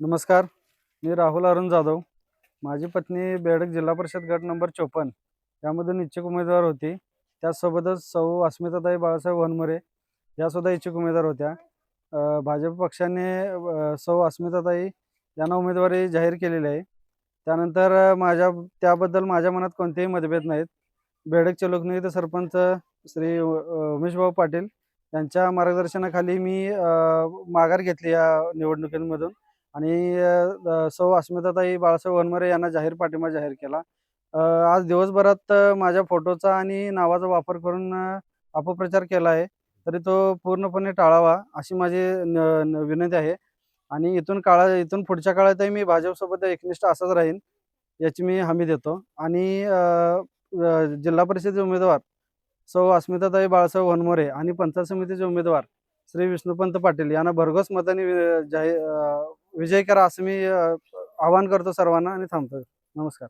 नमस्कार मी राहुल अरुण जाधव. माझी पत्नी बेडक जिल्हा परिषद गट नंबर चोपन्न. यामधून इच्छुक उमेदवार होती. त्याचसोबतच सौ अस्मिताताई बाळासाहेब वनमरे यासुद्धा इच्छुक उमेदवार होत्या. भाजप पक्षाने सौ अस्मिताताई यांना उमेदवारी जाहीर केलेली आहे. त्यानंतर माझ्या त्याबद्दल माझ्या मनात कोणतेही मतभेद नाहीत. बेडकचे लोकनियुक्त सरपंच श्री उमेशभाऊ पाटील त्यांच्या मार्गदर्शनाखाली मी माघार घेतली या निवडणुकीमधून. आणि सौ अस्मिताताई बाळासाहेब वनमरे यांना जाहीर पाठिंबा जाहीर केला. आज दिवसभरात माझ्या फोटोचा आणि नावाचा वापर करून अपप्रचार केला आहे. तरी तो पूर्णपणे टाळावा अशी माझी न- विनंती आहे. आणि इथून काळा इथून पुढच्या काळातही मी भाजपसोबत एकनिष्ठ असाच राहीन याची मी हमी देतो. आणि जिल्हा परिषदेचे उमेदवार सौ अस्मिताताई बाळासाहेब वनमोरे आणि पंचायत समितीचे उमेदवार श्री विष्णुपंत पाटील यांना भरघोस मताने विजय करा असं मी आवाहन करतो सर्वांना आणि थांबतो. नमस्कार.